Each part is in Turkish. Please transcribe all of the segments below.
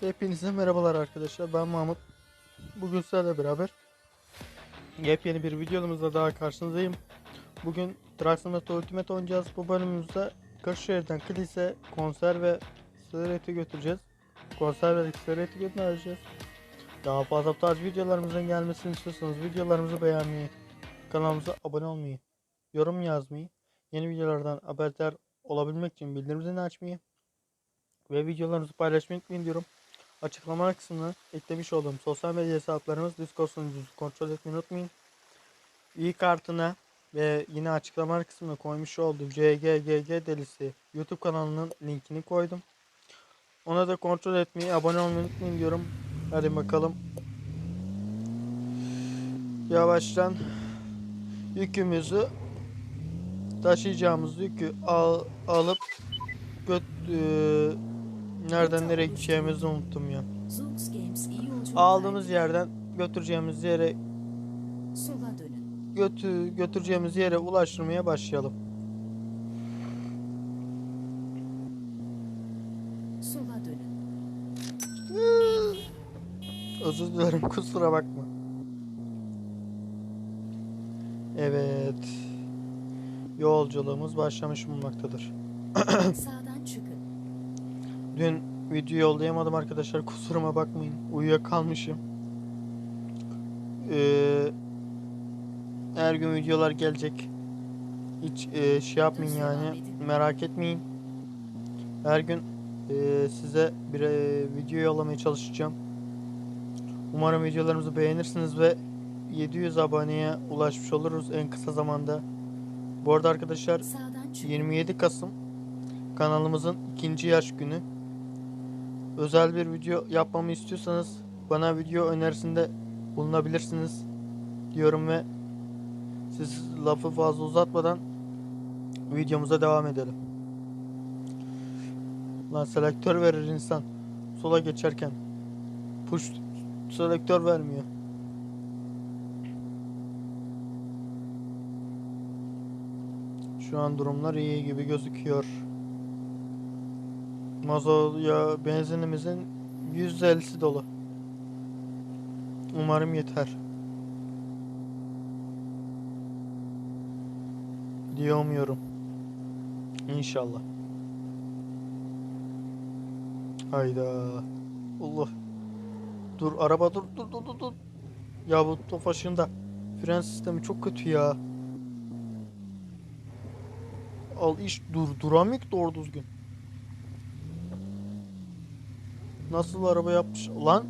Hepinize merhabalar arkadaşlar. Ben Mahmut. Bugün sizlerle beraber yepyeni bir videomuzla daha karşınızdayım. Bugün Traxxamete Ultimate oynayacağız. Bu bölümümüzde Kırşehir'den Kilise, konser ve Sığıreti götüreceğiz. Konser ve Sığıreti götüreceğiz. Daha fazla tarz videolarımızın gelmesini istiyorsanız videolarımızı beğenmeyi, kanalımıza abone olmayı, yorum yazmayı, yeni videolardan haberdar olabilmek için bildirim zilini açmayı ve videolarımızı paylaşmayı unutmayın diyorum. Açıklama kısmına eklemiş olduğum sosyal medya hesaplarımız Discord sunucusu kontrol etmeyi unutmayın. İyi kartına ve yine açıklama kısmına koymuş olduğum CGGG delisi YouTube kanalının linkini koydum. Ona da kontrol etmeyi, abone olmayı unutmayın diyorum. Hadi bakalım. Yavaştan yükümüzü taşıyacağımız yükü al, alıp göt, eee, nereden nereye gideceğimizi unuttum ya. Aldığımız yerden götüreceğimiz yere götü götüreceğimiz yere ulaştırmaya başlayalım. Özür dilerim kusura bakma. Evet. Yolculuğumuz başlamış bulunmaktadır. Sağdan. Dün video yollayamadım arkadaşlar kusuruma bakmayın. Uyuyakalmışım. Ee, her gün videolar gelecek. Hiç e, şey yapmayın yani. Merak etmeyin. Her gün e, size bir e, video yollamaya çalışacağım. Umarım videolarımızı beğenirsiniz ve 700 aboneye ulaşmış oluruz en kısa zamanda. Bu arada arkadaşlar Sağdan çıkın. 27 Kasım kanalımızın ikinci yaş günü. Özel bir video yapmamı istiyorsanız bana video önerisinde bulunabilirsiniz diyorum ve siz lafı fazla uzatmadan videomuza devam edelim. Lan selektör verir insan sola geçerken push selektör vermiyor. Şu an durumlar iyi gibi gözüküyor. Mazot ya benzinimizin %50'si dolu. Umarım yeter. Diye umuyorum. İnşallah. Hayda. Allah. Dur araba dur dur dur dur. Ya bu tofaşında fren sistemi çok kötü ya. Al iş dur duramık doğru düzgün. Nasıl araba yapmış lan?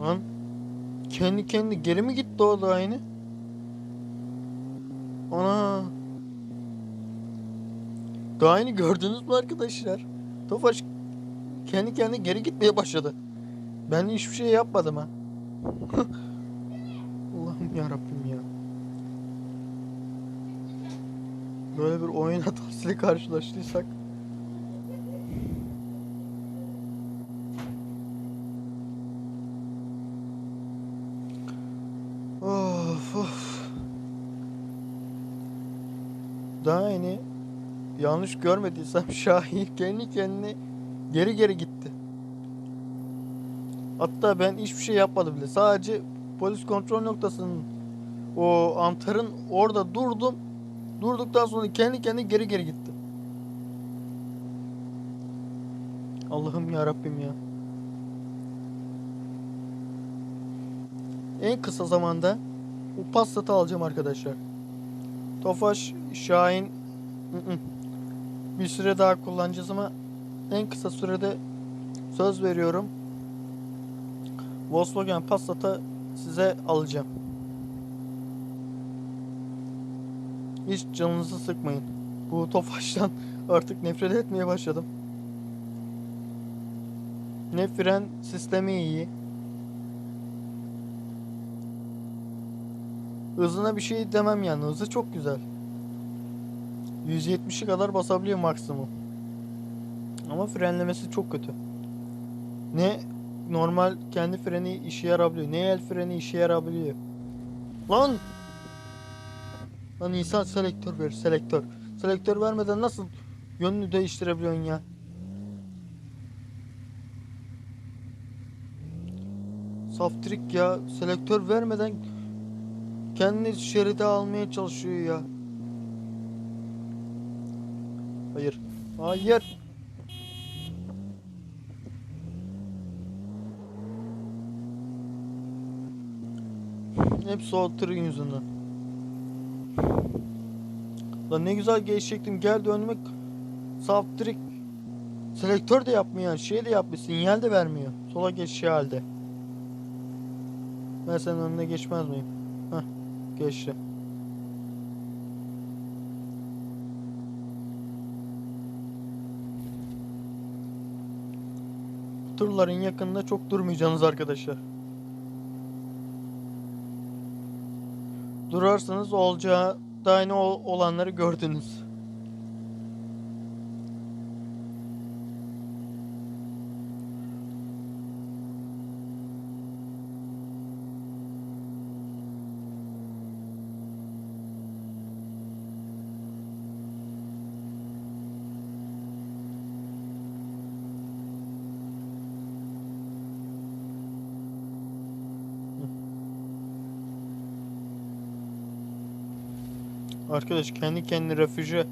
Lan kendi kendi geri mi gitti o da aynı? Ana. Daha aynı gördünüz mü arkadaşlar? Tofaş kendi kendi geri gitmeye başladı. Ben hiçbir şey yapmadım ha. Allah'ım ya Rabbim ya. Böyle bir oyun hatasıyla karşılaştıysak Of of. Daha yeni yanlış görmediysem Şahin kendi kendine geri geri gitti. Hatta ben hiçbir şey yapmadım bile. Sadece polis kontrol noktasının o antarın orada durdum. Durduktan sonra kendi kendi geri geri gitti. Allah'ım ya Rabbim ya. En kısa zamanda bu Passat'ı alacağım arkadaşlar. Tofaş, Şahin ı-ı. bir süre daha kullanacağız ama en kısa sürede söz veriyorum. Volkswagen Passat'ı size alacağım. Hiç canınızı sıkmayın. Bu Tofaş'tan artık nefret etmeye başladım. Ne fren sistemi iyi. Hızına bir şey demem yani. Hızı çok güzel. 170'i kadar basabiliyor maksimum. Ama frenlemesi çok kötü. Ne normal kendi freni işe yarabiliyor. Ne el freni işe yarabiliyor. Lan! Lan insan selektör verir selektör. Selektör vermeden nasıl yönünü değiştirebiliyorsun ya? Saftirik ya selektör vermeden kendini şeride almaya çalışıyor ya. Hayır. Hayır. Hepsi o tırın yüzünden. Lan ne güzel geçecektim. Geldi önüme Saftirik selektör de yapmıyor. Şey de yapmıyor. Sinyal de vermiyor. Sola geçişi halde. Ben senin önüne geçmez miyim? Heh. Geçti. Turların yakınında çok durmayacaksınız arkadaşlar. Durarsanız olacağı da aynı ol- olanları gördünüz. Arkadaş kendi kendine refüje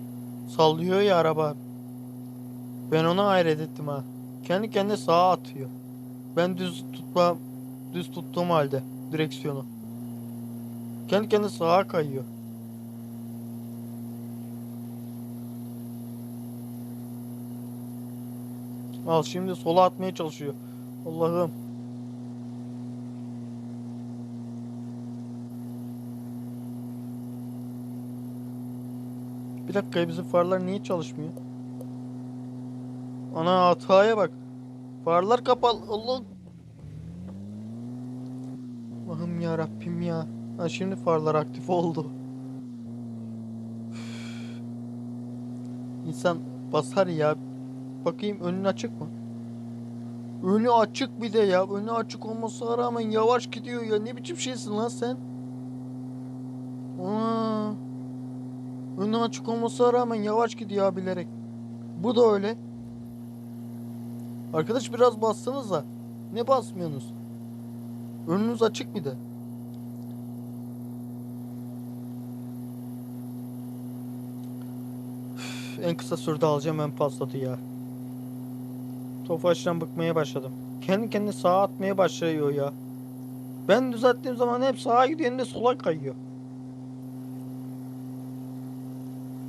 sallıyor ya araba. Ben ona hayret ettim ha. Kendi kendine sağa atıyor. Ben düz tutma düz tuttuğum halde direksiyonu. Kendi kendine sağa kayıyor. Al şimdi sola atmaya çalışıyor. Allah'ım. Bir dakika bizim farlar niye çalışmıyor? Ana hataya bak. Farlar kapalı. Allah. Allah'ım ya Rabbim ya. Ha şimdi farlar aktif oldu. İnsan basar ya. Bakayım önün açık mı? Önü açık bir de ya. Önü açık olmasına rağmen yavaş gidiyor ya. Ne biçim şeysin lan sen? Aa. Önü açık olmasına rağmen yavaş gidiyor bilerek. Bu da öyle. Arkadaş biraz bassanıza. Ne basmıyorsunuz? Önünüz açık bir de. Üf, en kısa sürede alacağım en paslatı ya. Tofaştan bıkmaya başladım. Kendi kendine sağa atmaya başlıyor ya. Ben düzelttiğim zaman hep sağa gidiyor hem de sola kayıyor.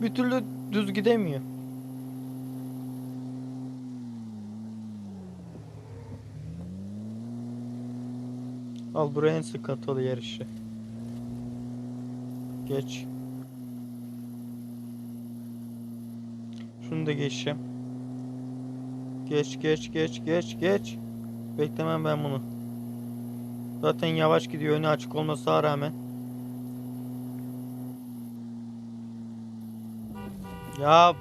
Bir türlü düz gidemiyor. Al buraya en sıkıntılı yer işte. Geç. Şunu da geçeceğim. Geç geç geç geç geç. Beklemem ben bunu. Zaten yavaş gidiyor önü açık olmasına rağmen. Ya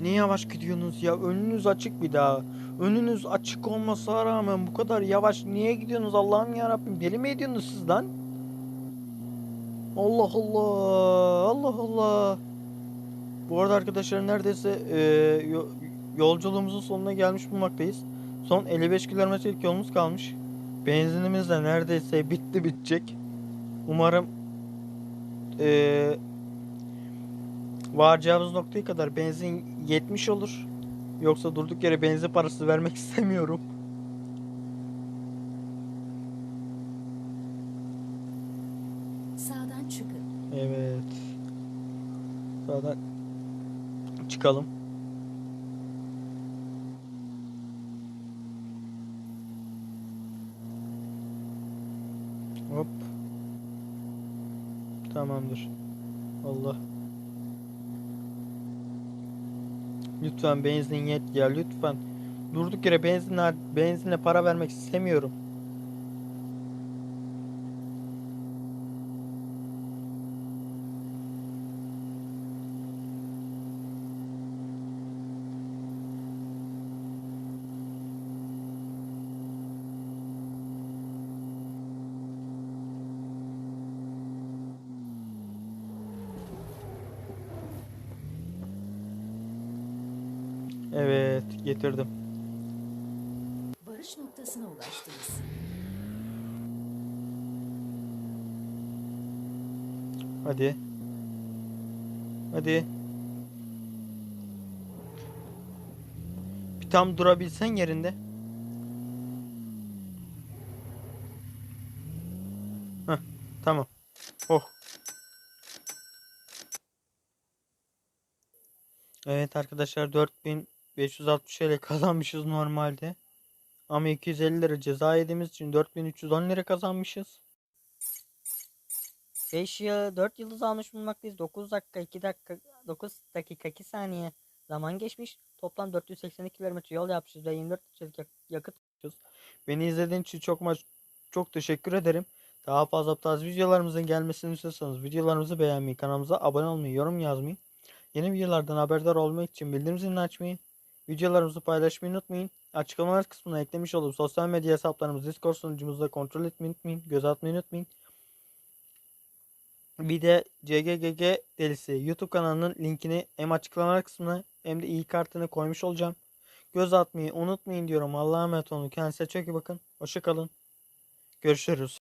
Niye yavaş gidiyorsunuz ya? Önünüz açık bir daha. Önünüz açık olmasına rağmen bu kadar yavaş niye gidiyorsunuz Allah'ım ya Rabbim? Deli mi ediyorsunuz siz lan? Allah Allah. Allah Allah. Bu arada arkadaşlar neredeyse e, yo- yolculuğumuzun sonuna gelmiş bulmaktayız. Son 55 kilometrelik yolumuz kalmış. Benzinimiz de neredeyse bitti bitecek. Umarım eee varacağımız noktaya kadar benzin yetmiş olur. Yoksa durduk yere benzin parası vermek istemiyorum. Sağdan çıkın. Evet. Sağdan çıkalım. Tamamdır. Allah. Lütfen benzin yet ya lütfen. Durduk yere benzinle benzinle para vermek istemiyorum. Evet getirdim. Varış noktasına ulaştınız. Hadi. Hadi. Bir tam durabilsen yerinde. Heh, tamam. Oh. Evet arkadaşlar 4560 TL kazanmışız normalde. Ama 250 lira ceza yediğimiz için 4310 lira kazanmışız. 5 yıl 4 yıldız almış bulunmaktayız. 9 dakika 2 dakika 9 dakika 2 saniye zaman geçmiş. Toplam 482 kilometre yol yapmışız ve 24 litrelik yak- yakıt Beni izlediğin için çok maç çok teşekkür ederim. Daha fazla tarz videolarımızın gelmesini istiyorsanız videolarımızı beğenmeyi, kanalımıza abone olmayı, yorum yazmayı, yeni videolardan haberdar olmak için bildirim zilini açmayı, videolarımızı paylaşmayı unutmayın. Açıklamalar kısmına eklemiş olduğum sosyal medya hesaplarımız Discord sunucumuzda kontrol etmeyi unutmayın, göz atmayı unutmayın. Bir de CGGG delisi YouTube kanalının linkini hem açıklamalar kısmına hem de iyi kartını koymuş olacağım. Göz atmayı unutmayın diyorum. Allah'a emanet olun. Kendinize çok iyi bakın. Hoşça kalın. Görüşürüz.